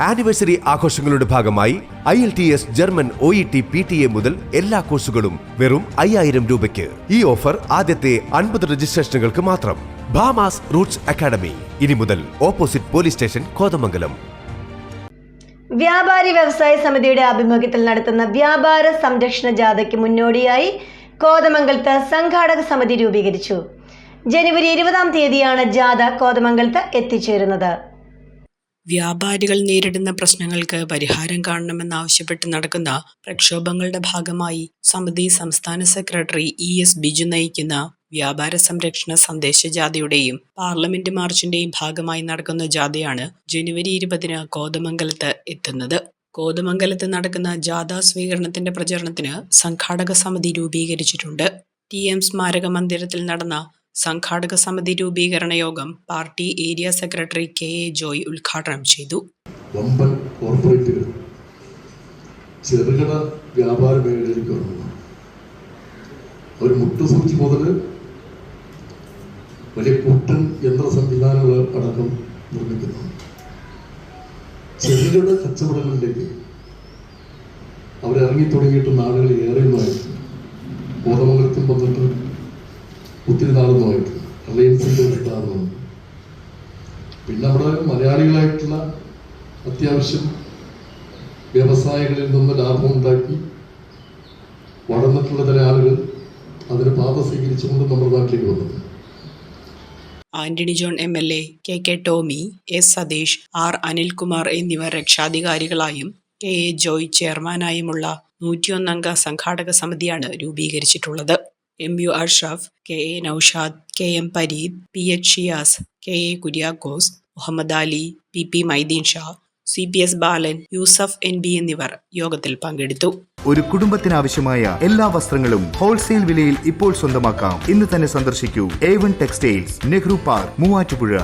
Anniversary ആഘോഷങ്ങളുടെ ഭാഗമായി I L T S German O E T P T E മുതൽ എല്ലാ കോഴ്സുകളും വെറും അയ്യായിരം രൂപയ്ക്ക്. ഈ ഓഫർ ആദ്യത്തെ അൻപത് രജിസ്ട്രേഷനുകൾക്ക് മാത്രം. Bhamas roots academy. ഇനി മുതൽ ഓപ്പോസിറ്റ് പോലീസ് സ്റ്റേഷൻ കോതമംഗലം. വ്യാപാരി വ്യവസായ സമിതിയുടെ ആഭിമുഖ്യത്തിൽ നടത്തുന്ന വ്യാപാര സംരക്ഷണ ജാഥയ്ക്ക് മുന്നോടിയായി കോതമംഗലത്ത് സംഘാടക സമിതി രൂപീകരിച്ചു. ജനുവരി ഇരുപതാം തീയതിയാണ് ജാഥ കോതമംഗലത്ത് എത്തിച്ചേരുന്നത്. വ്യാപാരികൾ നേരിടുന്ന പ്രശ്നങ്ങൾക്ക് പരിഹാരം കാണണമെന്നാവശ്യപ്പെട്ട് നടക്കുന്ന പ്രക്ഷോഭങ്ങളുടെ ഭാഗമായി സമിതി സംസ്ഥാന സെക്രട്ടറി ഇ എസ് ബിജു നയിക്കുന്ന വ്യാപാര സംരക്ഷണ സന്ദേശ ജാഥയുടെയും പാർലമെന്റ് മാർച്ചിന്റെയും ഭാഗമായി നടക്കുന്ന ജാഥയാണ് ജനുവരി ഇരുപതിന് കോതമംഗലത്ത് എത്തുന്നത്. കോതമംഗലത്ത് നടക്കുന്ന ജാഥാ സ്വീകരണത്തിന്റെ പ്രചരണത്തിന് സംഘാടക സമിതി രൂപീകരിച്ചിട്ടുണ്ട്. ടി എം സ്മാരക മന്ദിരത്തിൽ നടന്ന സംഘാടക സമിതി രൂപീകരണ യോഗം party area secretary K A Joy ഉദ്ഘാടനം ചെയ്തു. ചെറുകിട വ്യാപാര മേഖലയിലേക്ക് ഒരു മുട്ടുസൂചി മുതൽ വലിയ കൂട്ടൻ യന്ത്ര സംവിധാനങ്ങൾ അടക്കം നിർമ്മിക്കുന്നു. ചെറുകിട കച്ചവടങ്ങളിലേക്ക് അവരിറങ്ങി തുടങ്ങിയിട്ട് നാളുകൾ മാറി കോതമംഗലത്തിൽ വന്നിട്ട് ഒത്തിരി നാൾ നാളൊന്നുമായിട്ടുണ്ട് റിലയൻസിന്റെ ഉദ്ഘാടനമുണ്ട് പിന്നെ നമ്മുടെ മലയാളികളായിട്ടുള്ള അത്യാവശ്യം വ്യവസായങ്ങളിൽ നിന്ന് ലാഭം ഉണ്ടാക്കി വളർന്നിട്ടുള്ള ചില ആളുകൾ അതിന് പാത സ്വീകരിച്ചുകൊണ്ട് നമ്മുടെ നാട്ടിലേക്ക് വന്നത്. Antony John M L A K K Tommy S Satheesh R Anilkumar എന്നിവർ രക്ഷാധികാരികളായും കെ എ ജോയ് ചെയർമാനായുമുള്ള നൂറ്റിയൊന്നംഗ സംഘാടക സമിതിയാണ് രൂപീകരിച്ചിട്ടുള്ളത്. M U Ashraf K A Naushad K M Pareed P H Shiyas K A Kuriakose Muhammad Ali P P Maideen Shah C P S Balan Yusuf N B എന്നിവർ യോഗത്തിൽ പങ്കെടുത്തു. ഒരു കുടുംബത്തിനാവശ്യമായ എല്ലാ വസ്ത്രങ്ങളും ഹോൾസെയിൽ വിലയിൽ ഇപ്പോൾ സ്വന്തമാക്കാം. ഇന്ന് തന്നെ സന്ദർശിക്കൂ. A one textiles Nehru park Muvattupuzha.